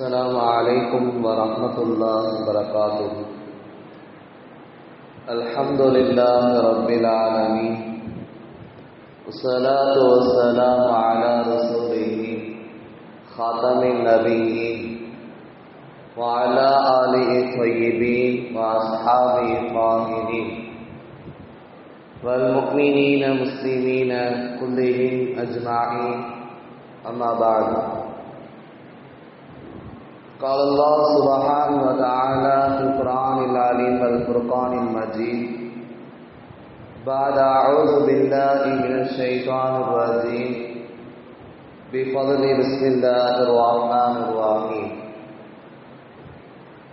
السلام عليكم ورحمة الله وبركاته. الحمد لله رب العالمين. والصلاة والسلام على رسوله خاتم النبيين وعلى آله الطيبين وأصحابه الطاهرين. والمؤمنين المسلمين كلهم أجمعين. أما بعد. قال الله سبحانه وتعالى في القرآن العليم الفرقان المجيد بعد أعوذ بالله من الشيطان الرجیم. بفضل بسم الله الرحمن الرحيم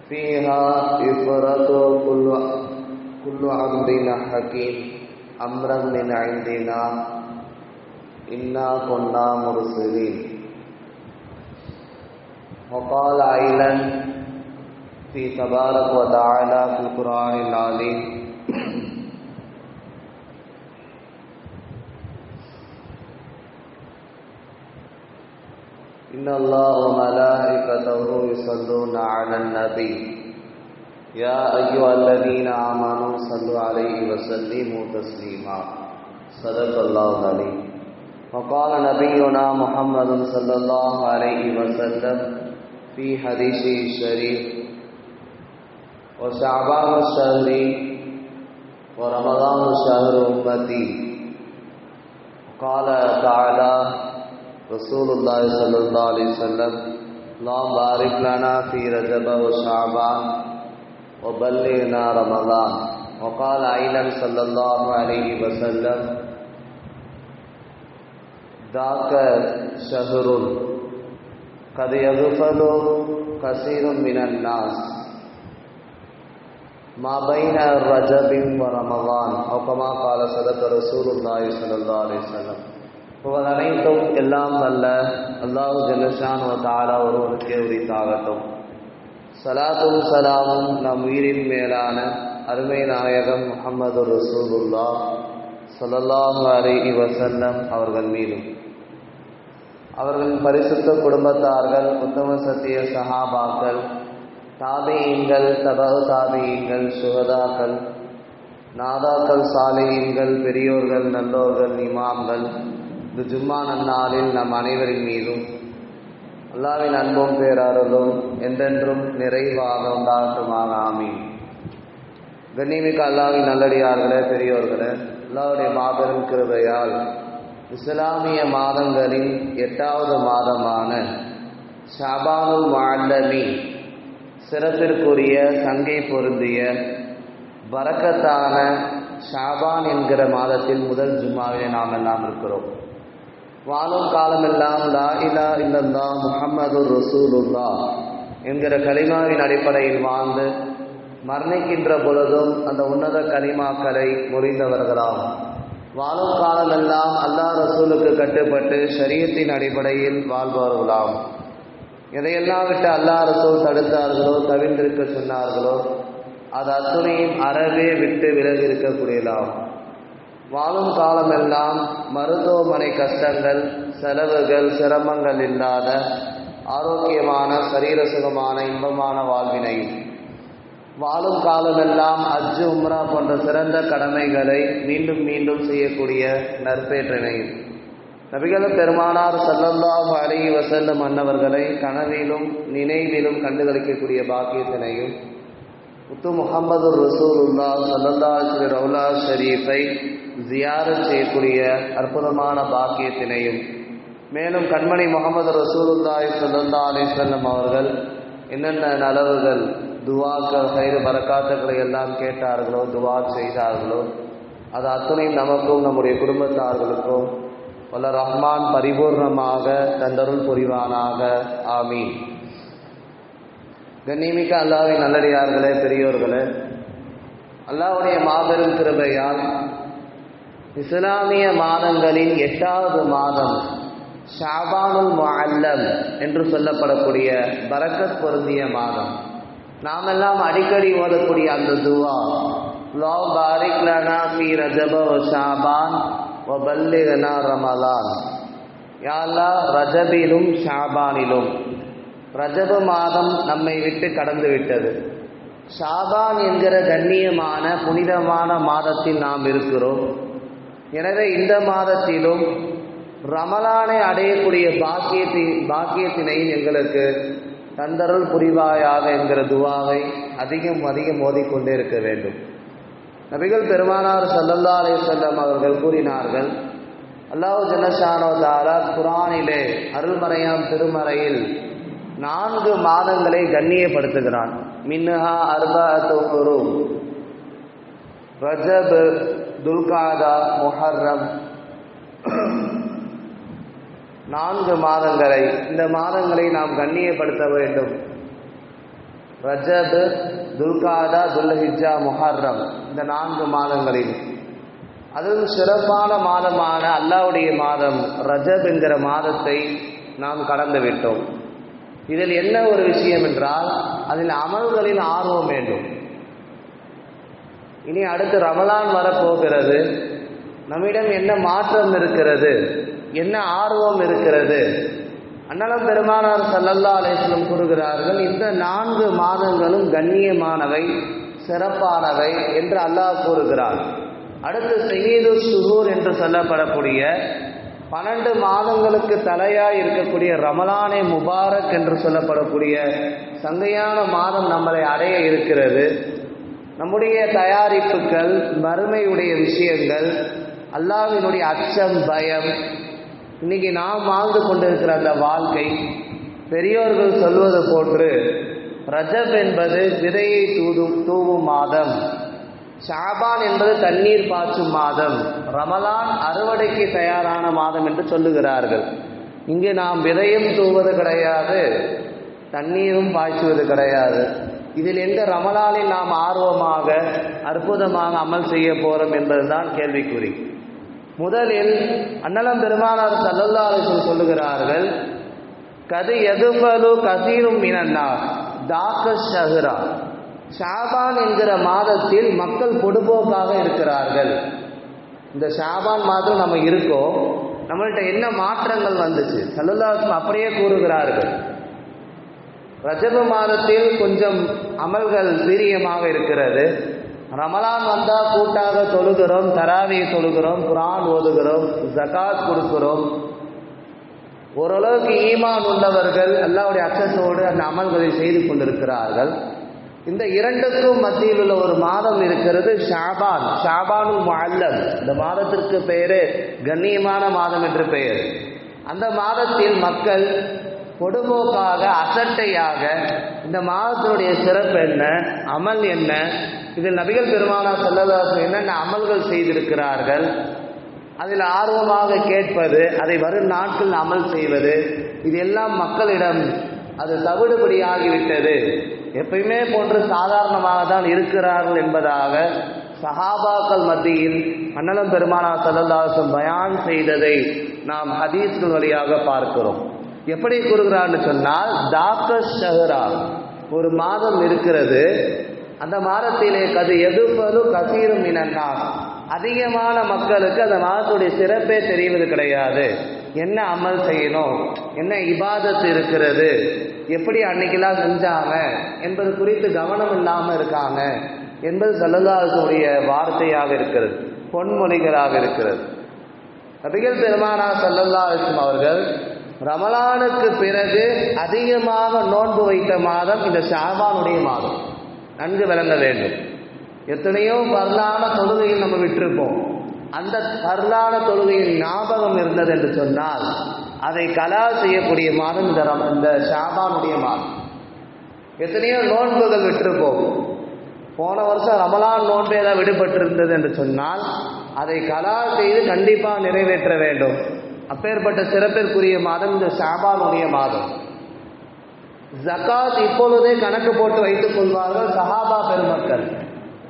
فيها إفرة كل كل عمرنا حكيم أمرا من عندنا. إنا كنا مرسلين وقال أيضا في تبارك وتعالى في القرآن العظيم. إن الله وملائكته يصلون على النبي. يا أيها الذين آمنوا صلوا عليه وسلموا تسليما. صدق الله العليم وقال نبينا محمد صلى الله عليه وسلم فی حدیث شریف و شعبان شہری و رمضان شہر امتی. قال تعالی رسول اللہ صلی اللہ علیہ وسلم، لا بارک لنا فی رجب و شعبان و بلینا رمضان. وقال عینم صلی اللہ علیہ وسلم داکر شہر قد یغفل كثير من الناس ما بين رجب ورمضان او كما قال صدق رسول الله صلى الله عليه وسلم. وَغَنَيْتُمْ كلام الله الله جل شان وتعالى وَرُوحِ كَوْرِ تَعْغَتُمْ صلاة سلام نمير الميلان ارمین آیغم محمد رسول اللہ صلی اللہ علیہ وسلم اور غنمیلوں அவர்களின் பரிசுத்த குடும்பத்தார்கள் உத்தம சத்திய சஹாபாக்கள் தாபியங்கள் தபகு தாபியங்கள் சுகதாக்கள் நாதாக்கள் சாலையீன்கள் பெரியோர்கள் நல்லோர்கள் இமாம்கள் இந்த ஜும்மா நன்னாளில் நம் அனைவரின் மீதும் அல்லாவின் அன்பும் பேரருளும் என்றென்றும் நிறைவாக உண்டாகட்டுமாக. ஆமீன். கண்ணிமிக்க அல்லாவின் நல்லடியார்களே பெரியோர்களே அல்லாவுடைய மாபெரும் கிருபையால் இஸ்லாமிய மாதங்களின் எட்டாவது மாதமான ஷாபானுல் மாண்டமி சிறப்பிற்குரிய சங்கை பொருந்திய பறக்கத்தான ஷாபான் என்கிற மாதத்தில் முதல் ஜும்மாவிலே நாம் எல்லாம் இருக்கிறோம். வாழும் காலமெல்லாம் லா இலா இல்லல்லா முகமது ரசூலுல்லா என்கிற கலிமாவின் அடிப்படையில் வாழ்ந்து மரணிக்கின்ற பொழுதும் அந்த உன்னத கலிமாக்களை முறிந்தவர்களாகும். வாழும் காலமெல்லாம் அல்லா ரசூலுக்கு கட்டுப்பட்டு சரியத்தின் அடிப்படையில் வாழ்பவர்களாம். எதையெல்லாம் விட்டு அல்லா ரசூல் தடுத்தார்களோ தவிர்ந்திருக்க சொன்னார்களோ அது அத்துணையும் அறவே விட்டு விலகி இருக்கக்கூடியதாம். வாழும் காலமெல்லாம் மருத்துவமனை கஷ்டங்கள் செலவுகள் சிரமங்கள் இல்லாத ஆரோக்கியமான சரீர சுகமான இன்பமான வாழ்வினை. வாழும் காலமெல்லாம் அஜு உம்ரா போன்ற சிறந்த கடமைகளை மீண்டும் மீண்டும் செய்யக்கூடிய நற்பேற்றினையும் நபிகள பெருமானார் சல்லல்லாஹு அலி வசல்லம் மன்னவர்களை கனவிலும் நினைவிலும் கண்டுகளிக்கக்கூடிய பாக்கியத்தினையும் முத்து முகமது ரசூலுல்லா சல்லல்லா ஸ்ரீ ரவுலா ஷரீஃபை ஜியாரத் செய்யக்கூடிய அற்புதமான பாக்கியத்தினையும் மேலும் கண்மணி முகமது ரசூலுல்லாய் சல்லல்லா அலிஸ்வல்லம் அவர்கள் என்னென்ன நலவுகள் துவாக்கள் கயிறு பறக்காத்துக்களை எல்லாம் கேட்டார்களோ துவா செய்தார்களோ அது அத்தனையும் நமக்கும் நம்முடைய குடும்பத்தார்களுக்கும் வல்ல ரஹ்மான் பரிபூர்ணமாக தந்தருள் புரிவானாக. ஆமீன். கண்ணிமிக்க அல்லாவின் நல்லடியார்களே பெரியோர்களே அல்லாவுடைய மாபெரும் கிருபையால் இஸ்லாமிய மாதங்களின் எட்டாவது மாதம் ஷாபானுல் முஅல்லம் என்று சொல்லப்படக்கூடிய பரக்கத் பொருந்திய மாதம். நாமெல்லாம் அடிக்கடி ஓதக்கூடிய அந்த துவா. லோ பாரிக் லனா ஃபி ரஜப வ ஷாபான் வ பல்லிகனா ரமலான். யாழ்லா ரஜபிலும் ஷாபானிலும். ரஜப மாதம் நம்மை விட்டு கடந்து விட்டது. ஷாபான் என்கிற கண்ணியமான புனிதமான மாதத்தில் நாம் இருக்கிறோம். எனவே இந்த மாதத்திலும் ரமலானை அடையக்கூடிய பாக்கியத்தை பாக்கியத்தினை எங்களுக்கு தந்தருள் புரிவாயாக என்கிற துவாவை அதிகம் அதிகம் மோதிக்கொண்டே இருக்க வேண்டும். நபிகள் பெருமானார் சல்லல்லா அலே செல்லம் அவர்கள் கூறினார்கள் அல்லாஹு ஜனஷானோ தாரா குரானிலே அருள்மறையாம் திருமறையில் நான்கு மாதங்களை கண்ணியப்படுத்துகிறான். மின்ஹா அர்பாத்துரு ரஜப் துல்காதா முஹர்ரம் நான்கு மாதங்களை இந்த மாதங்களை நாம் கண்ணியப்படுத்த வேண்டும். ரஜப் துல்காதா துல்ஹிஜா முஹர்ரம் இந்த நான்கு மாதங்களில். அதுவும் சிறப்பான மாதமான அல்லாவுடைய மாதம் ரஜப் என்கிற மாதத்தை நாம் கடந்து விட்டோம். இதில் என்ன ஒரு விஷயம் என்றால் அதில் அமல்களில் ஆர்வம் வேண்டும். இனி அடுத்து ரமலான் வரப்போகிறது. நம்மிடம் என்ன மாற்றம் இருக்கிறது? என்ன ஆர்வம் இருக்கிறது? அண்ணலம் பெருமானார் சல்லல்லா அலேஸ்லம் கூறுகிறார்கள் இந்த நான்கு மாதங்களும் கண்ணியமானவை சிறப்பானவை என்று அல்லாஹ் கூறுகிறார். அடுத்து செய்யது சுகூர் என்று சொல்லப்படக்கூடிய பன்னெண்டு மாதங்களுக்கு தலையாய் இருக்கக்கூடிய ரமலானே முபாரக் என்று சொல்லப்படக்கூடிய சங்கையான மாதம் நம்மளை அடைய இருக்கிறது. நம்முடைய தயாரிப்புகள் மறுமையுடைய விஷயங்கள் அல்லாவினுடைய அச்சம் பயம் இன்னைக்கு நாம் வாழ்ந்து கொண்டிருக்கிற அந்த வாழ்க்கை பெரியோர்கள் சொல்வது போன்று ரஜப் என்பது விதையை தூதும் தூவும் மாதம். ஷாபான் என்பது தண்ணீர் பாய்ச்சும் மாதம். ரமலான் அறுவடைக்கு தயாரான மாதம் என்று சொல்லுகிறார்கள். இங்கே நாம் விதையும் தூவது கிடையாது தண்ணீரும் பாய்ச்சுவது கிடையாது. இதில் எந்த ரமலானில் நாம் ஆர்வமாக அற்புதமாக அமல் செய்ய போகிறோம் என்பதுதான் கேள்விக்குறி. முதலில் அன்னலம் பெருமானார் சல்லல்லாஹு சொல்லுகிறார்கள் கது எதுபலு கசீரும் மினன்னா தாக்க ஷஹ்ரா. ஷாபான் என்கிற மாதத்தில் மக்கள் பொடுபோக்காக இருக்கிறார்கள். இந்த ஷாபான் மாதம் நம்ம இருக்கோம். நம்மள்ட்ட என்ன மாற்றங்கள் வந்துச்சு? சல்லுல்லாஹும் அப்படியே கூறுகிறார்கள். ரஜப மாதத்தில் கொஞ்சம் அமல்கள் வீரியமாக இருக்கிறது. ரமலான் வந்தால் கூட்டாக தொழுகிறோம் தராவியை தொழுகிறோம் குரான் ஓதுகிறோம் ஜகாத் கொடுக்கிறோம். ஓரளவுக்கு ஈமான் உள்ளவர்கள் அல்லாவுடைய அச்சத்தோடு அந்த அமல்களை செய்து கொண்டிருக்கிறார்கள். இந்த இரண்டுக்கும் மத்தியில் உள்ள ஒரு மாதம் இருக்கிறது ஷாபான் ஷாபானுல் முஅல்லம் இந்த மாதத்திற்கு பெயரு கண்ணியமான மாதம் என்று பெயர். அந்த மாதத்தில் மக்கள் பொடுபோக்காக அசட்டையாக இந்த மாதத்தினுடைய சிறப்பு என்ன அமல் என்ன இதில் நபிகள் பெருமானா செல்லதாசன் என்னென்ன அமல்கள் செய்திருக்கிறார்கள்? அதில் ஆர்வமாக கேட்பது அதை வரும் நாட்கள் அமல் செய்வது இது எல்லாம் மக்களிடம் அது தவிடுபடியாகிவிட்டது. எப்பயுமே போன்று சாதாரணமாக தான் இருக்கிறார்கள் என்பதாக சஹாபாக்கள் மத்தியில் அண்ணலம் பெருமானா சல்லல்லாசம் பயான் செய்ததை நாம் ஹதீஸ்கள் வழியாக பார்க்கிறோம். எப்படி கூறுகிறான்னு சொன்னால் டாக்டர் ஷஹரா ஒரு மாதம் இருக்கிறது. அந்த மாதத்திலே கது எதுப்பது கசீரும் இனன்னா அதிகமான மக்களுக்கு அந்த மாதத்துடைய சிறப்பே தெரிவது கிடையாது. என்ன அமல் செய்யணும்? என்ன இபாதத்து இருக்கிறது? எப்படி அன்னைக்கெல்லாம் செஞ்சாங்க? என்பது குறித்து கவனம் இல்லாமல் இருக்காங்க. என்பது சல்லல்லாஹுடைய வார்த்தையாக இருக்கிறது. பொன்மொழிகளாக இருக்கிறது. நபிகள் பெருமானா சல்லல்லா அவர்கள் ரமலானுக்கு பிறகு அதிகமாக நோன்பு வைத்த மாதம் இந்த ஷாபானுடைய மாதம். நன்கு விளங்க வேண்டும். எத்தனையோ பரலான தொழுகையில் நம்ம விட்டிருப்போம். அந்த பரலான தொழுகையின் ஞாபகம் இருந்தது என்று சொன்னால் அதை கலா செய்யக்கூடிய மாதம் இந்த இந்த ஷாபானுடைய மாதம். எத்தனையோ நோன்புகள் விட்டிருப்போம். போன வருஷம் ரமலான் நோன்பே விடுபட்டு விடுபட்டிருந்தது என்று சொன்னால் அதை கலா செய்து கண்டிப்பாக நிறைவேற்ற வேண்டும். அப்பேற்பட்ட சிறப்பிற்குரிய மாதம் இந்த ஷாபானுடைய மாதம். ஜக்காத் இப்பொழுதே கணக்கு போட்டு வைத்துக் கொள்வார்கள் சஹாபா பெருமக்கள்.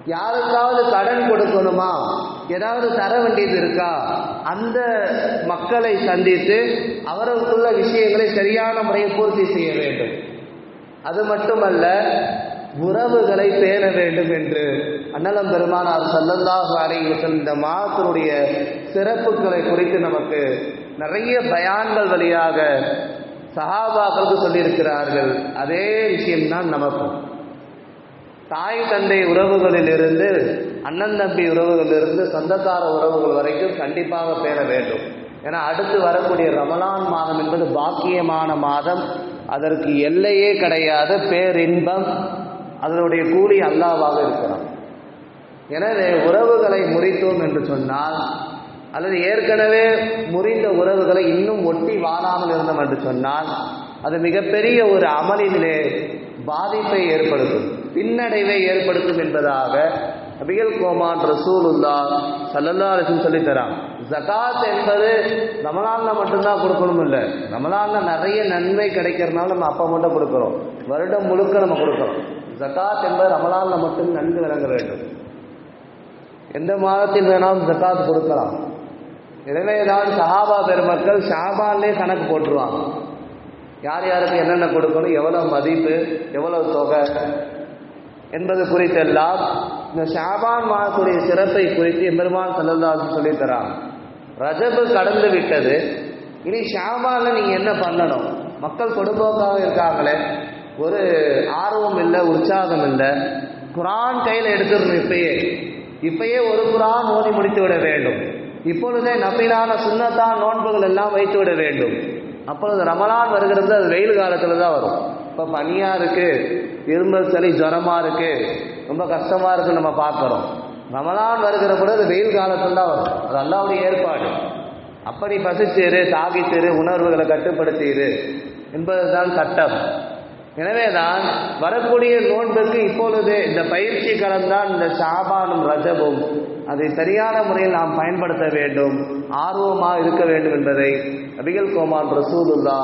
யாருக்காவது கடன் கொடுக்கணுமா? ஏதாவது தர வேண்டியது இருக்கா? அந்த மக்களை சந்தித்து அவர்களுக்குள்ள விஷயங்களை சரியான முறையை பூர்த்தி செய்ய வேண்டும். அது மட்டுமல்ல உறவுகளை பேண வேண்டும் என்று அண்ணலம் பெருமானார் சல்லல்லாஹு அலைஹி இந்த மாதத்தினுடைய சிறப்புகளை குறித்து நமக்கு நிறைய பயான்கள் வழியாக சஹாபாக்களுக்கு சொல்லியிருக்கிறார்கள் அதே விஷயம்தான் நமக்கும். தாய் தந்தை உறவுகளிலிருந்து அண்ணன் தம்பி உறவுகளிலிருந்து சொந்தக்கார உறவுகள் வரைக்கும் கண்டிப்பாக பேர வேண்டும். ஏன்னா அடுத்து வரக்கூடிய ரமலான் மாதம் என்பது பாக்கியமான மாதம். அதற்கு எல்லையே கிடையாது பேரின்பம். அதனுடைய கூலி அல்லாவாக இருக்கிறோம் எனவே உறவுகளை முறித்தோம் என்று சொன்னால் அல்லது ஏற்கனவே முறிந்த உறவுகளை இன்னும் ஒட்டி வாழாமல் இருந்தோம் என்று சொன்னால் அது மிகப்பெரிய ஒரு அமலிலே பாதிப்பை ஏற்படுத்தும் பின்னடைவை ஏற்படுத்தும் என்பதாக அபிகல் கோமான் ரசூலுல்லா சல்லல்லா அலிசன் சொல்லித்தரான். ஜகாத் என்பது ரமலான்ல மட்டும்தான் கொடுக்கணும் இல்லை. ரமலான்ல நிறைய நன்மை கிடைக்கிறதுனால நம்ம அப்பா மட்டும் கொடுக்குறோம். வருடம் முழுக்க நம்ம கொடுக்குறோம். ஜகாத் என்பது ரமலான்ல மட்டும் நன்கு விளங்க வேண்டும். எந்த மாதத்தில் வேணாலும் ஜக்காத் கொடுக்கலாம். எனவேதான் சஹாபா பெருமக்கள் ஷாபான்லே கணக்கு போட்டுருவாங்க. யார் யாருக்கு என்னென்ன கொடுக்கணும் எவ்வளவு மதிப்பு எவ்வளவு தொகை என்பது குறித்தெல்லாம் இந்த ஷாபான் மாதத்துடைய சிறப்பை குறித்து எம்பெருமான் செல்லதாசன் சொல்லித்தரான் ரஜபு கடந்து விட்டது. இனி ஷாபான்ல நீங்க என்ன பண்ணணும்? மக்கள் கொடும்போக்காக இருக்காங்களே. ஒரு ஆர்வம் இல்லை உற்சாகம் இல்லை. குரான் கையில் எடுத்துடணும் இப்பயே. இப்பயே ஒரு குரான் ஓதி முடித்து விட வேண்டும். இப்பொழுதே நபிலான சுண்ணத்தான் நோன்புகள் எல்லாம் வைத்து விட வேண்டும். அப்பொழுது ரமலான் வருகிறது அது வெயில் காலத்தில் தான் வரும். இப்போ பனியாக இருக்கு இரும்பல் சளி ஜுரமாக இருக்கு ரொம்ப கஷ்டமாக இருக்குன்னு நம்ம பார்க்குறோம். ரமலான் வருகிற பொழுது வெயில் காலத்தில் தான் வரும். அது அல்லாவுடைய ஏற்பாடு. அப்படி பசிச்சிரு தாகித்திரு உணர்வுகளை கட்டுப்படுத்திடு என்பதுதான் சட்டம் எனவே தான் வரக்கூடிய நோன்புக்கு இப்பொழுது இந்த பயிற்சி கலந்தான் இந்த சாபானும் ரஜபும் அதை சரியான முறையில் நாம் பயன்படுத்த வேண்டும் ஆர்வமாக இருக்க வேண்டும் என்பதை அபிகல் கோமான் ரசூலுல்லா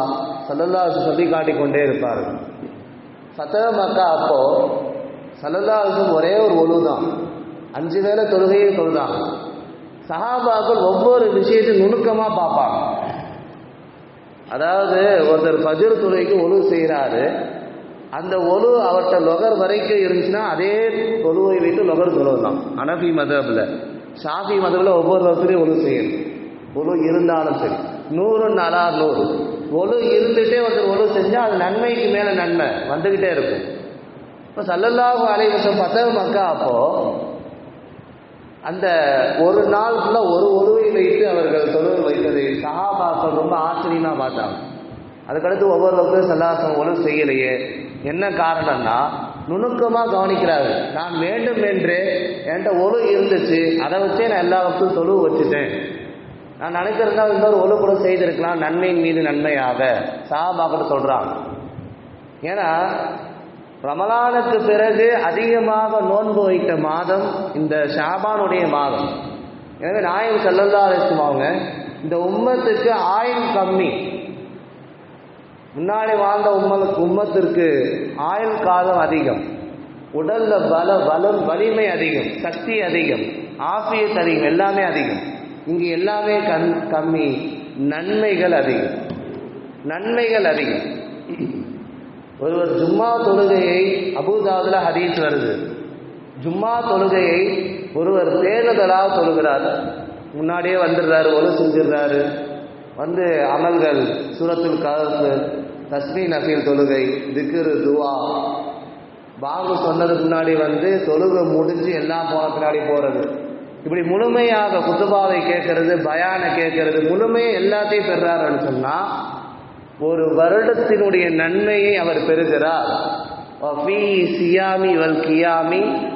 சல்லல்லா சொல்லி காட்டிக் கொண்டே இருப்பார்கள். ஃபத்தஹ மக்கா அப்போ சல்லல்லாவுக்கும் ஒரே ஒரு ஒழு தான் அஞ்சு வேலை தொழுகையை தொழுதான். சஹாபாக்கள் ஒவ்வொரு விஷயத்தையும் நுணுக்கமாக பார்ப்பாங்க. அதாவது ஒருத்தர் ஃபஜர் துறைக்கு ஒழு செய்கிறாரு அந்த ஒழு அவர்கிட்ட லொகர் வரைக்கும் இருந்துச்சுன்னா அதே ஒலுவை வைத்து லொகர் தொழுவலாம் அனபி மதபில் ஷாஃபி மதபில் ஒவ்வொரு வருஷத்துலையும் ஒழு செய்யணும். ஒழு இருந்தாலும் சரி. நூறு நாளா நூறு. ஒழு இருந்துகிட்டே ஒருத்தர் ஒழு செஞ்சால் அது நன்மைக்கு மேலே நன்மை வந்துக்கிட்டே இருக்கும். இப்போ சல்லல்லாஹு அலைவசம் பத்தக மக்கா அப்போ அந்த ஒரு நாள் ஃபுல்லாக ஒரு ஒழுவை வைத்து அவர்கள் தொழில் வைத்ததை சஹாபாக்கள் ரொம்ப ஆச்சரியமாக பார்த்தாங்க. அதுக்கடுத்து ஒவ்வொரு வகுப்பும் சல்லாசம் ஒழுங்கு செய்யலையே. என்ன காரணம்னா நுணுக்கமாக கவனிக்கிறாரு. நான் வேண்டும் என்று என்கிட்ட ஒழு இருந்துச்சு அதை வச்சே நான் எல்லா வகுப்பும் தொழு வச்சுட்டேன். நான் நினைக்கிறதா இன்னொரு ஒழு கூட செய்திருக்கலாம் நன்மையின் மீது நன்மையாக. சாபாக்கிட்ட சொல்கிறான் ஏன்னா ரமலானுக்கு பிறகு அதிகமாக நோன்பு வைத்த மாதம் இந்த ஷாபானுடைய மாதம். எனவே நாயம் செல்லல்லா அவங்க இந்த உம்மத்துக்கு ஆயுள் கம்மி. முன்னாடி வாழ்ந்த உம்மலுக்கு உம்மத்திற்கு ஆயுள் காலம் அதிகம். உடல்ல பல பலம் வலிமை அதிகம் சக்தி அதிகம் ஆஃபியத் அதிகம் எல்லாமே அதிகம். இங்கே எல்லாமே கண் கம்மி. நன்மைகள் அதிகம். நன்மைகள் அதிகம். ஒருவர் ஜும்மா தொழுகையை அபுதாதுல ஹதீஸ் வருது. ஜும்மா தொழுகையை ஒருவர் பேணுதலாக தொழுகிறார். முன்னாடியே வந்துடுறாரு ஒழு செஞ்சிடுறாரு. வந்து அமல்கள் சூரத்தில் கலப்பு தஸ்மி நஃபீல் தொழுகை திக்ரு துவா. பாபு சொன்னதுக்கு முன்னாடி வந்து தொழுகை முடிஞ்சு எல்லாம் போன பின்னாடி போகிறது இப்படி முழுமையாக குத்துபாவை கேட்கறது பயானை கேட்கறது முழுமையை எல்லாத்தையும் பெறாருன்னு சொன்னால் ஒரு வருடத்தினுடைய நன்மையை அவர் பெறுகிறார். சியாமி வல் கியாமி.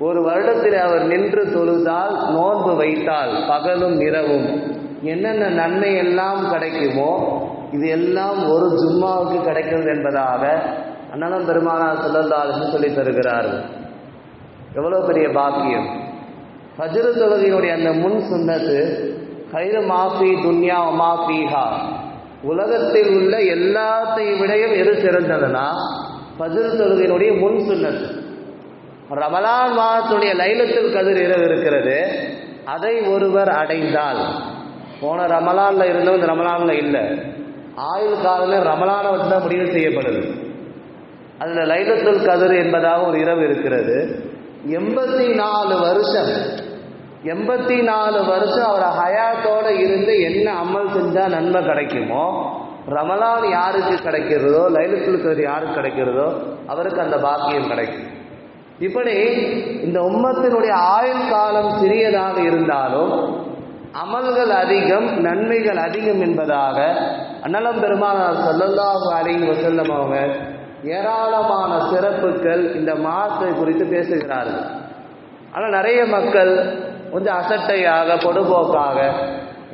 ஒரு வருடத்தில் அவர் நின்று தொழுதால் நோன்பு வைத்தால் பகலும் இரவும். என்னென்ன நன்மை எல்லாம் கிடைக்குமோ இது எல்லாம் ஒரு ஜும்மாவுக்கு கிடைக்கிறது என்பதாக அண்ணனும் பெருமானார் சொல்லல்லாலும் சொல்லி தருகிறார்கள். எவ்வளோ பெரிய பாக்கியம். ஃபஜ்ரு தொழுகையினுடைய அந்த முன் சுன்னத்து கைரு மாஃபி துன்யா மாஃபிஹா. உலகத்தில் உள்ள எல்லாத்தையும் விடையும் எது சிறந்ததுன்னா ஃபஜ்ரு தொழுகையினுடைய முன் சுண்ணத்து. ரமலான் மாதத்துடைய லைலத்தில் கதிர் இரவு இருக்கிறது. அதை ஒருவர் அடைந்தால் போன ரமலானில் இருந்தவங்க இந்த ரமலானில் இல்லை. ஆயுள் காலம் ரமலான வச்சு தான் முடிவு செய்யப்படுது. அதில் லைலத்துல் கதிர் என்பதாக ஒரு இரவு இருக்கிறது. எண்பத்தி நாலு வருஷம் எண்பத்தி நாலு வருஷம் அவர் ஹயாத்தோடு இருந்து என்ன அமல் செஞ்சால் நன்மை கிடைக்குமோ ரமலான் யாருக்கு கிடைக்கிறதோ லைலத்துல் கதிர் யாருக்கு கிடைக்கிறதோ அவருக்கு அந்த பாக்கியம் கிடைக்கும். இப்படி இந்த உம்மத்தினுடைய ஆயுள் காலம் சிறியதாக இருந்தாலும் அமல்கள் அதிகம் நன்மைகள் அதிகம் என்பதாக அன்னலம் பெருமானார் சொல்லல்லாஹு அலைஹி வசல்லம் அவங்க ஏராளமான சிறப்புகள் இந்த மாதத்தை குறித்து பேசுகிறார்கள். ஆனால் நிறைய மக்கள் கொஞ்சம் அசட்டையாக பொடுபோக்காக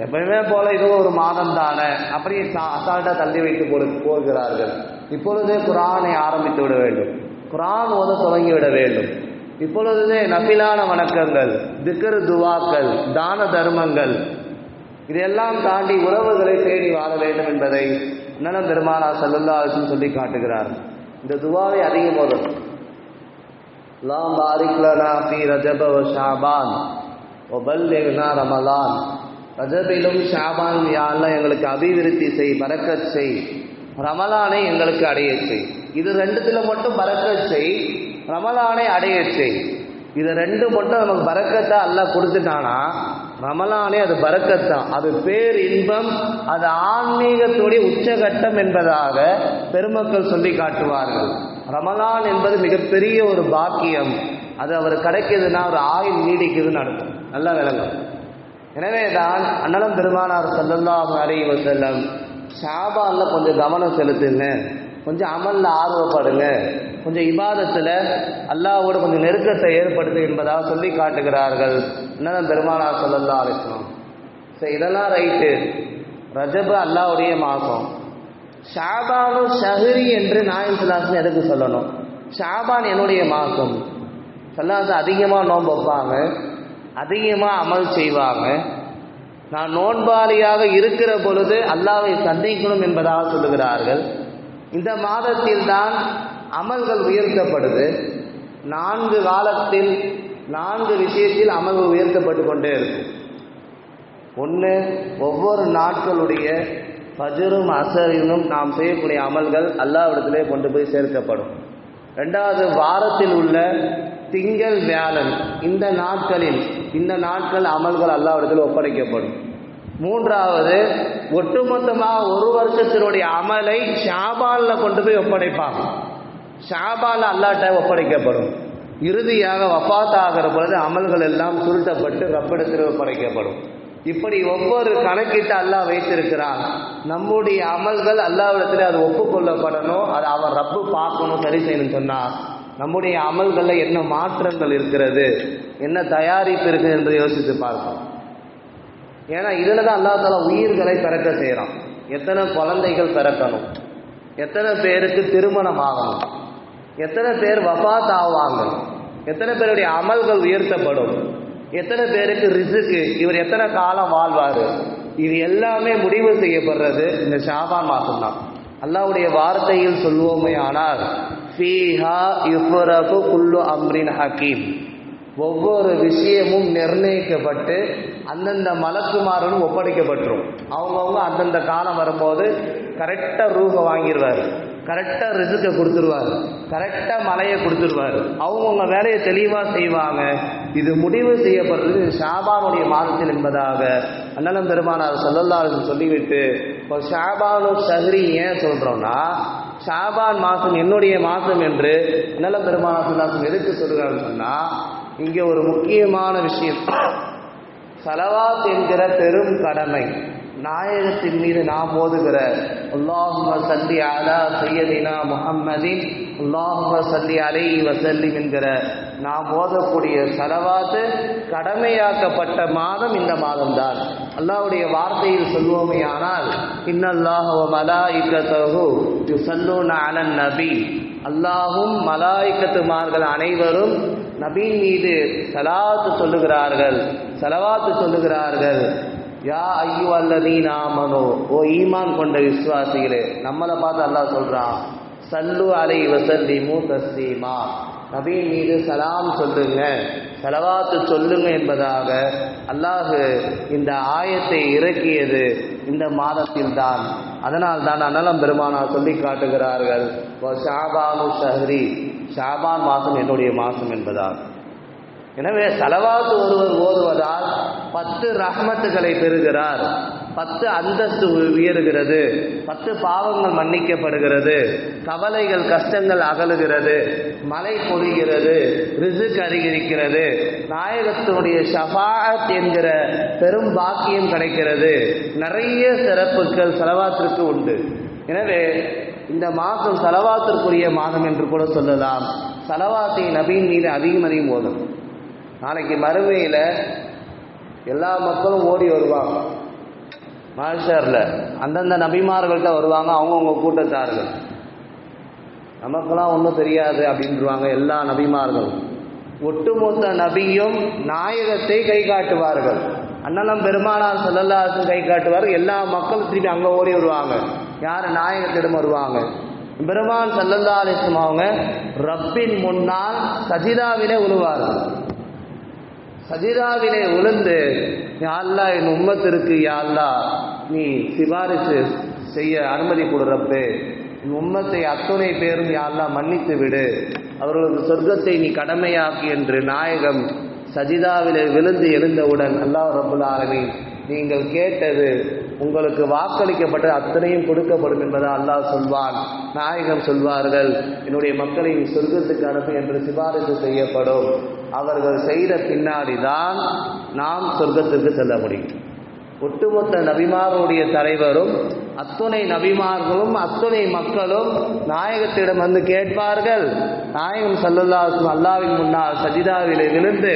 எப்பயுமே போல இது ஒரு மாதம் தானே அப்படி அசால்ட்டாக தள்ளி வைத்து போடு போகிறார்கள் இப்பொழுதே குரானை ஆரம்பித்து விட வேண்டும். குரான் ஓத தொடங்கி விட வேண்டும். இப்பொழுதுமே நபிலான வணக்கங்கள் திக்கரு துவாக்கள் தான தர்மங்கள். இதையெல்லாம் தாண்டி உறவுகளை தேடி வாழ வேண்டும் என்பதை நலம் பெருமானா சல்லல்லா சொல்லி காட்டுகிறார். இந்த துவாவை அதிகம் போதும் லாம் பாரிக்லனா பி ரஜப ஷாபான் வ ரமலான். ரஜபிலும் ஷாபான் யாரெல்லாம் எங்களுக்கு அபிவிருத்தி செய் பறக்கச் செய். ரமலானை எங்களுக்கு அடைய செய். இது ரெண்டுத்தில் மட்டும் பறக்கச் செய் ரமலானை அடைய செய் இது ரெண்டு மட்டும் நமக்கு பறக்கத்தை அல்ல கொடுத்துட்டானா? ரமலானே அது பறக்கத்தான் அது பேர் இன்பம் அது ஆன்மீகத்துடைய உச்சகட்டம் என்பதாக பெருமக்கள் சொல்லி காட்டுவார்கள். ரமலான் என்பது மிகப்பெரிய ஒரு பாக்கியம். அது அவர் கிடைக்கிதுன்னா ஒரு ஆயுள் நீடிக்குதுன்னு அர்த்தம். நல்லா விளங்கும். எனவே தான் அண்ணலம் பெருமானார் சல்லல்லாஹு அலைஹி செல்லம் ஷாபான்ல கொஞ்சம் கவனம் செலுத்துங்க. கொஞ்சம் அமலில் ஆர்வப்படுங்க. கொஞ்சம் இபாதத்தில் அல்லாவோட கொஞ்சம் நெருக்கத்தை ஏற்படுத்து என்பதாக சொல்லி காட்டுகிறார்கள். என்னதான் பெருமானார் சொல்லலாம் அலிஸ்லாம் சரி இதெல்லாம் ரைட்டு. ரஜபு அல்லாவுடைய மாதம் ஷாபானு ஷஹரி என்று நாயம் சிலாசன் எதுக்கு சொல்லணும்? ஷாபான் என்னுடைய மாதம் சல்லாசன் அதிகமாக நோன்பு வைப்பாங்க. அதிகமாக அமல் செய்வாங்க. நான் நோன்பாளியாக இருக்கிற பொழுது அல்லாவை சந்திக்கணும் என்பதாக சொல்லுகிறார்கள். இந்த மாதத்தில் தான் அமல்கள் உயர்த்தப்படுது. நான்கு காலத்தில் நான்கு விஷயத்தில் அமல்கள் உயர்த்தப்பட்டு கொண்டே இருக்கும். ஒன்று ஒவ்வொரு நாட்களுடைய பஜரும் அசரினும் நாம் செய்யக்கூடிய அமல்கள் அல்லாவிடத்திலே கொண்டு போய் சேர்க்கப்படும். ரெண்டாவது வாரத்தில் உள்ள திங்கள் வியாழன் இந்த நாட்களில் இந்த நாட்கள் அமல்கள் அல்லாவிடத்தில் ஒப்படைக்கப்படும். மூன்றாவது ஒட்டுமொத்தமாக ஒரு வருஷத்தினுடைய அமலை ஷாபாலில் கொண்டு போய் ஒப்படைப்பாங்க. ஷாபால அல்லாட்ட ஒப்படைக்கப்படும். இறுதியாக வஃபாத் ஆகிற பொழுது அமல்கள் எல்லாம் சுருட்டப்பட்டு ரப்பிடத்தில் ஒப்படைக்கப்படும். இப்படி ஒவ்வொரு கணக்கிட்டு அல்லாஹ் வைத்திருக்கிறான். நம்முடைய அமல்கள் அல்லாவிடத்தில் அது ஒப்புக்கொள்ளப்படணும் அது அவன் ரப்பு பார்க்கணும் சரி செய்யணும்னு சொன்னால் நம்முடைய அமல்களில் என்ன மாற்றங்கள் இருக்கிறது என்ன தயாரிப்பு இருக்குது என்று யோசித்து பார்க்கணும் ஏன்னா இதில் தான் அல்லா தாலா உயிர்களை பிறக்க செய்கிறான் எத்தனை குழந்தைகள் பிறக்கணும் எத்தனை பேருக்கு திருமணம் ஆகணும் எத்தனை பேர் வஃபாத் ஆவாங்க? எத்தனை பேருடைய அமல்கள் உயர்த்தப்படும்? எத்தனை பேருக்கு ரிசுக்கு இவர் எத்தனை காலம் வாழ்வார்? இது எல்லாமே முடிவு செய்யப்படுறது இந்த ஷாபான் மாதம் தான் அல்லாவுடைய வார்த்தையில் சொல்வோமே ஆனால் ஃபீஹா இஃபரகு குல்லு அம்ரின் ஹக்கீம் ஒவ்வொரு விஷயமும் நிர்ணயிக்கப்பட்டு அந்தந்த மலக்குமாரனும் ஒப்படைக்கப்பட்டுரும். அவங்கவுங்க அந்தந்த காலம் வரும்போது கரெக்டாக ரூபை வாங்கிடுவார் கரெக்டாக ரிசுக்கை கொடுத்துருவார். கரெக்டாக மலையை கொடுத்துருவார். அவங்கவுங்க வேலையை தெளிவாக செய்வாங்க. இது முடிவு செய்யப்படுறது ஷாபானுடைய மாதத்தில் என்பதாக அண்ணலம் பெருமானார் சொல்லல்லாருன்னு சொல்லிவிட்டு இப்போ ஷாபானு சஹரி ஏன் சொல்கிறோன்னா ஷாபான் மாதம் என்னுடைய மாதம் என்று அண்ணலம் பெருமானார் சொல்லாசம் எதுக்கு சொல்கிறாருன்னு சொன்னால் இங்கே ஒரு முக்கியமான விஷயம். சலவாத் என்கிற பெரும் கடமை. நாயகத்தின் மீது நாம் ஓதுகிற உல்லாஹும சல்லி அலா சையதினா முஹம்மதின் உல்லாஹும சல்லி அலை வசல்லிம் என்கிற நாம் ஓதக்கூடிய சலவாத்து கடமையாக்கப்பட்ட மாதம் இந்த மாதம்தான். அல்லாஹ்வுடைய வார்த்தையில் சொல்வோமே ஆனால் இன்னல்லாஹ் மலாயிக்கத்தஹு யுசல்லூன அலன் நபி. அல்லாஹும் மலாய்க்கத்துமார்கள் அனைவரும் நபியின் மீது சலாத்து சொல்லுகிறார்கள் செலவாத்து சொல்லுகிறார்கள். யா ஐயோ அல்லதீ நாமனோ ஓ ஈமான் கொண்ட விசுவாசிகளே நம்மளை பார்த்து அல்லாஹ் சொல்கிறான் சல்லு அலை வசல்லிமு தஸ்லீமா நபியின் மீது சலாம் சொல்லுங்க செலவாத்து சொல்லுங்க என்பதாக அல்லாஹு இந்த ஆயத்தை இறக்கியது இந்த மாதத்தில் தான் அதனால் தான் அனலம் பெருமானார் சொல்லி காட்டுகிறார்கள் ஷாபானு ஷஹரி ஷாபான் மாதம் என்னுடைய மாதம் என்பதால் எனவே செலவாத்து ஒருவர் ஓதுவதால் பத்து ரஹமத்துகளை பெறுகிறார். பத்து அந்தஸ்து உயருகிறது. பத்து பாவங்கள் மன்னிக்கப்படுகிறது. கவலைகள் கஷ்டங்கள் அகலுகிறது. மழை பொழிகிறது. ரிசுக் அதிகரிக்கிறது. நாயகத்தினுடைய ஷஃபாத் என்கிற பெரும் பாக்கியம் கிடைக்கிறது. நிறைய சிறப்புகள் செலவாத்திற்கு உண்டு. எனவே இந்த மாதம் செலவாத்திற்குரிய மாதம் என்று கூட சொல்லலாம். செலவாத்தை நபியின் மீது அதிகம் அதிகம் ஓதணும். நாளைக்கு மறுமையில் எல்லா மக்களும் ஓடி வருவாங்க. மாஷரில் அந்தந்த நபிமார்கள்ட்ட வருவாங்க அவங்கவுங்க கூட்டத்தார்கள். நமக்கெல்லாம் ஒன்றும் தெரியாது அப்படின்றாங்க எல்லா நபிமார்களும். ஒட்டுமொத்த நபியும் நாயகத்தை கை காட்டுவார்கள். அண்ணலம் பெருமானார் செல்லல்லாசு கை காட்டுவார் எல்லா மக்களும் திரும்பி அங்கே ஓடி வருவாங்க. யார் நாயகத்திடம் வருவாங்க? பெருமான் செல்லல்லா அலிஸ்லம் அவங்க ரப்பின் முன்னால் சஜிதாவிலே உழுவார்கள். சஜிதாவிலே உளுந்து யாழ்லா என் உம்மத்திற்கு யாழ்லா நீ சிபாரிசு செய்ய அனுமதி கொடுறப்பே என் உம்மத்தை அத்துணை பேரும் யாழ்லா மன்னித்து விடு. அவர்களுக்கு சொர்க்கத்தை நீ கடமையாக்கி என்று நாயகம் சஜிதாவிலே விழுந்து எழுந்தவுடன் அல்லாஹ் ரபுல் ஆலமீன் நீங்கள் கேட்டது உங்களுக்கு வாக்களிக்கப்பட்ட அத்தனையும் கொடுக்கப்படும் என்பதை அல்லாஹ் சொல்வான். நாயகம் சொல்வார்கள் என்னுடைய மக்களை சொர்க்கத்துக்கு அனுப்பு என்று சிபாரிசு செய்யப்படும். அவர்கள் செய்த பின்னாடி தான் நாம் சொர்க்கத்திற்கு செல்ல முடியும். ஒட்டுமொத்த நபிமார்களுடைய தலைவரும் அத்துணை நபிமார்களும் அத்துணை மக்களும் நாயகத்திடம் வந்து கேட்பார்கள். நாயகம் சல்லல்லாஹும் அல்லாவின் முன்னால் சஜிதாவிலே விழுந்து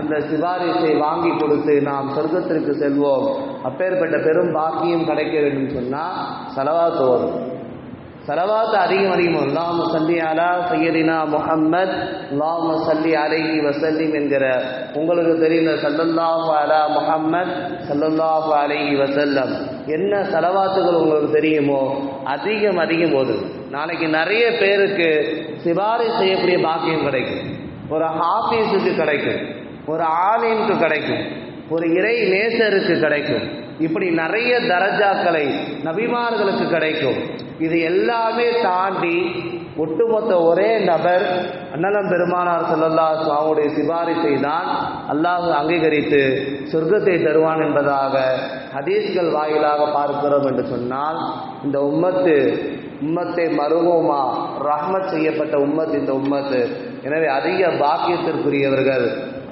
அந்த சிபாரிசை வாங்கி கொடுத்து நாம் சொர்க்கத்திற்கு செல்வோம். அப்பேற்பட்ட பெரும் பாக்கியம் கிடைக்க வேண்டும் சொன்னால் செலவாத்து வரும். சலவாத்து அதிகம் அதிகம் அல்லாம சல்லி அலா சையதினா முஹம்மத் அல்லாம சல்லி அலைஹி வசல்லிம் என்கிற உங்களுக்கு தெரிந்த சல்லல்லாஹு அலா முஹம்மத் சல்லல்லாஹு அலைஹி வசல்லம் என்ன செலவாத்துகள் உங்களுக்கு தெரியுமோ அதிகம் அதிகம் போது. நாளைக்கு நிறைய பேருக்கு சிபாரி செய்யக்கூடிய பாக்கியம் கிடைக்கும். ஒரு ஹாஃபீஸுக்கு கிடைக்கும். ஒரு ஆலிம்க்கு கிடைக்கும். ஒரு இறை நேசருக்கு கிடைக்கும். இப்படி நிறைய தரஜாக்களை நபிமார்களுக்கு கிடைக்கும். இது எல்லாமே தாண்டி ஒட்டுமொத்த ஒரே நபர் அண்ணலம் பெருமானார் சொல்லல்லா சுவாமுடைய சிபாரிசை தான் அல்லாஹ் அங்கீகரித்து சொர்க்கத்தை தருவான் என்பதாக ஹதீஸ்கள் வாயிலாக பார்க்கிறோம் என்று சொன்னால் இந்த உம்மத்து உம்மத்தை மருவோமா ரஹ்மத் செய்யப்பட்ட உம்மத் இந்த உம்மத்து. எனவே அதிக பாக்கியத்திற்குரியவர்கள்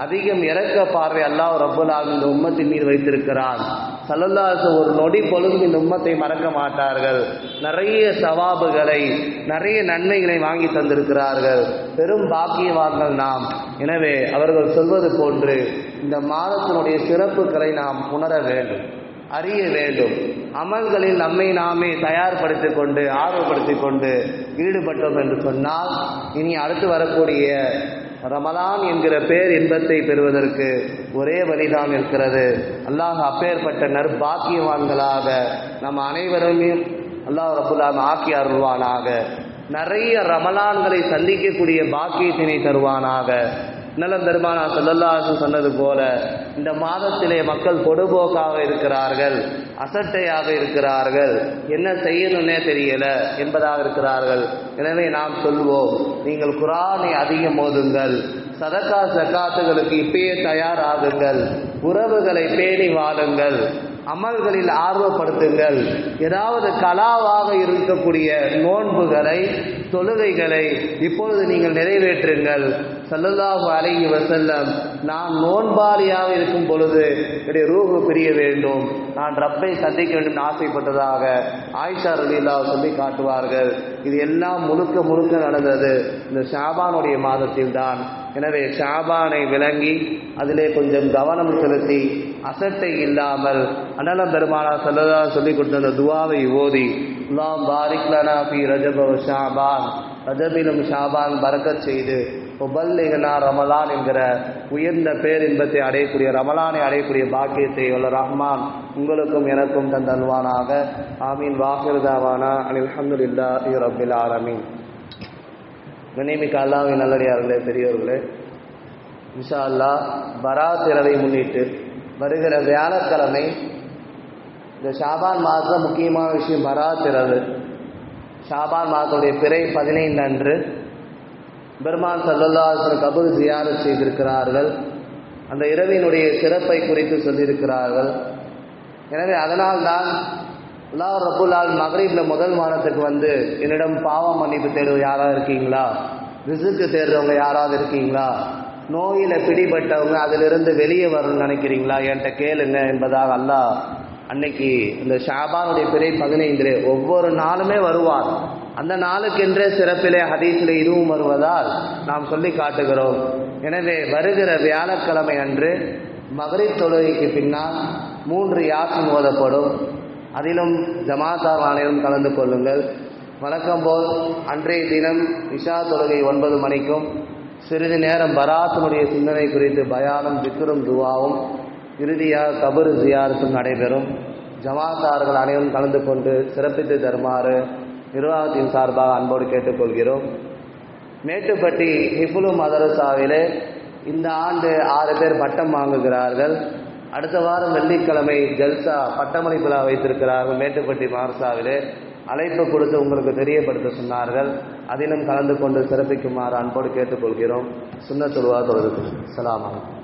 அதிகம் இறக்க பார்வை அல்லாஹ் ரப்புல்லாஹ் இந்த உம்மத்தின் மீது வைத்திருக்கிறான். சல்லல்லாஹு ஒரு நொடி பொழுதும் இந்த உம்மத்தை மறக்க மாட்டார்கள். நிறைய சவாபுகளை நிறைய நன்மைகளை வாங்கி தந்திருக்கிறார்கள். பெரும் பாக்கியவான்கள் நாம். எனவே அவர்கள் சொல்வது போன்று இந்த மாதத்தினுடைய சிறப்புகளை நாம் உணர வேண்டும். அறிய வேண்டும். அமல்களில் நம்மை நாமே தயார்படுத்திக் கொண்டு ஆர்வப்படுத்திக் கொண்டு ஈடுபட்டோம் என்று சொன்னால் இனி அடுத்து வரக்கூடிய ரமலான் என்கிற பேர் இன்பத்தை பெறுவதற்கு ஒரே வழிதான் இருக்கிறது. அல்லாஹ் அப்பேற்பட்ட நற்பாக்கியவான்களாக நம் அனைவரையும் அல்லாஹ் ரபுல்லாம் ஆக்கி அருள்வானாக. நிறைய ரமலான்களை சந்திக்கக்கூடிய பாக்கியத்தினை தருவானாக. நலம் பெருமானா சொல்லல்லாசு சொன்னது போல இந்த மாதத்திலே மக்கள் பொடுபோக்காக இருக்கிறார்கள் அசட்டையாக இருக்கிறார்கள். என்ன செய்யணும்னே தெரியல என்பதாக இருக்கிறார்கள். எனவே நாம் சொல்வோம் நீங்கள் குரானை அதிகம் ஓதுங்கள் சதக்கா சக்காத்துகளுக்கு இப்பயே தயாராகுங்கள் உறவுகளை பேணி வாழுங்கள். அமல்களில் ஆர்வப்படுத்துங்கள். ஏதாவது கலாவாக இருக்கக்கூடிய நோன்புகளை தொழுகைகளை இப்பொழுது நீங்கள் நிறைவேற்றுங்கள். சல்லல்லாஹு அலைஹி வசல்லம் நான் நோன்பாளியாக இருக்கும் பொழுது என்னுடைய ரூஹு பிரிய வேண்டும். நான் ரப்பை சந்திக்க வேண்டும் ஆசைப்பட்டதாக ஆயிஷா ரலீலா சொல்லி காட்டுவார்கள். இது எல்லாம் முழுக்க முழுக்க நடந்தது. இந்த ஷாபானுடைய மாதத்தில் தான் எனவே ஷாபானை விளங்கி அதிலே கொஞ்சம் கவனம் செலுத்தி அசட்டை இல்லாமல் அனலம் பெருமானா சொல்லதா சொல்லி கொடுத்த அந்த துவாவை ஓதி அல்லாம் பாரிக்லனா பி ரஜப ஷாபான். ரஜபிலும் ஷாபான் பறக்கச் செய்து உபல்லிகனா ரமலான் என்கிற உயர்ந்த பேரின்பத்தை அடையக்கூடிய ரமலானை அடையக்கூடிய பாக்கியத்தை உள்ள ரஹ்மான் உங்களுக்கும் எனக்கும் தந்தல்வானாக ஆமீன். வாக்கிருதாவானா அனில் அஹமதுல்லா ரபில் ஆலமீன். நினைமிக்க அல்லாவின் நல்லடியார்களே பெரியவர்களே இன்ஷா அல்லா பராத் இரவை முன்னிட்டு வருகிற வியாழக்கிழமை இந்த ஷாபான் மாதத்தில் முக்கியமான விஷயம் பராத் ஷாபான் மாதத்துடைய பிறை பதினைந்து அன்று பெருமான் சல்லல்லாசன் கபூர் ஜியாரத் செய்திருக்கிறார்கள். அந்த இரவினுடைய சிறப்பை குறித்து சொல்லியிருக்கிறார்கள். எனவே அதனால்தான் அல்லாஹ் ரபுல்லால் மகரீப்ல முதல் வாரத்துக்கு வந்து என்னிடம் பாவம் மன்னிப்பு தேடுவது யாராவது இருக்கீங்களா? ரிசுக்கு தேடுறவங்க யாராவது இருக்கீங்களா? நோயில பிடிபட்டவங்க அதிலிருந்து வெளியே வரணும்னு நினைக்கிறீங்களா? என்கிட்ட கேளுங்க என்பதாக அல்லாஹ் அன்னைக்கு இந்த ஷாபானுடைய பிறை பதினைந்திலே ஒவ்வொரு நாளுமே வருவார். அந்த நாளுக்கென்றே சிறப்பிலே ஹதீஸில் இதுவும் வருவதால் நாம் சொல்லி காட்டுகிறோம். எனவே வருகிற வியாழக்கிழமை அன்று மகரிப் தொழுகைக்கு பின்னால் மூன்று யாசம் ஓதப்படும். அதிலும் ஜமாத்தார் ஆணையம் கலந்து கொள்ளுங்கள். வழக்கம்போல் அன்றைய தினம் இஷா தொழுகை ஒன்பது மணிக்கும் சிறிது நேரம் பராத்தினுடைய சிந்தனை குறித்து பயானும் திக்கரும் துவாவும் இறுதியாக கபரு ஜியாரத்தும் நடைபெறும். ஜமாத்தார்கள் அனைவரும் கலந்து கொண்டு சிறப்பித்து தருமாறு நிர்வாகத்தின் சார்பாக அன்போடு கேட்டுக்கொள்கிறோம். மேட்டுப்பட்டி ஹிஃபுலு மதரசாவிலே இந்த ஆண்டு ஆறு பேர் பட்டம் வாங்குகிறார்கள். அடுத்த வாரம் வெள்ளிக்கிழமை ஜல்சா பட்டமளிப்பு வைத்திருக்கிறார்கள் மேட்டுப்பட்டி மதரசாவிலே. அழைப்பு கொடுத்து உங்களுக்கு தெரியப்படுத்த சொன்னார்கள். அதிலும் கலந்து கொண்டு சிறப்பிக்குமாறு அன்போடு கேட்டுக்கொள்கிறோம். சுண்ணத்துருவா தொழுது. சலாம்